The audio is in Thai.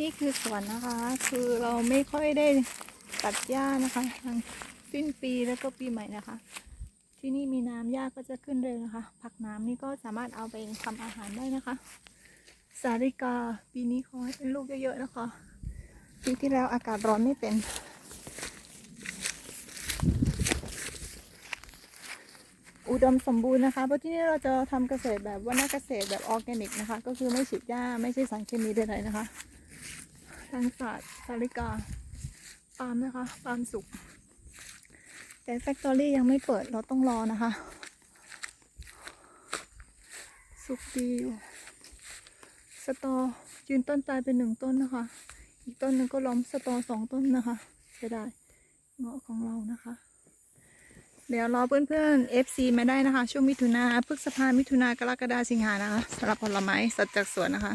นี่คือสวนนะคะ คือเราไม่ค่อยได้ตัดหญ้านะคะทางสิ้นปีแล้วก็ปีใหม่นะคะ ที่นี่มีน้ำหญ้าก็จะขึ้นเร็วนะคะ ผักน้ำนี่ก็สามารถเอาไปทำอาหารได้นะคะ สาริกาปีนี้ขอให้เป็นลูกเยอะๆนะคะ ปีที่แล้วอากาศร้อนไม่เป็น อุดมสมบูรณ์นะคะ เพราะที่นี่เราจะทำเกษตรแบบว่านาเกษตรแบบออร์แกนิกนะคะ ก็คือไม่ฉีดหญ้าไม่ใช่สารเคมีใดๆนะคะ ทางศาสตร์สาริกาปาล์มนะคะปาล์มสุก แต่แฟคทอรี่ยังไม่เปิดเราต้องรอนะคะ สุกดีอยู่สตอยืนต้นตายเป็นหนึ่งต้นนะคะ อีกต้นหนึ่งก็ล้มสตอสองต้นนะคะเสียดายเงาะของเรานะคะ เดี๋ยวรอเพื่อนๆ FC มาได้นะคะ ช่วงมิถุนาพฤษภามิถุนากรกฎาสิงหานะคะสำหรับผลไม้สดจากสวนนะคะ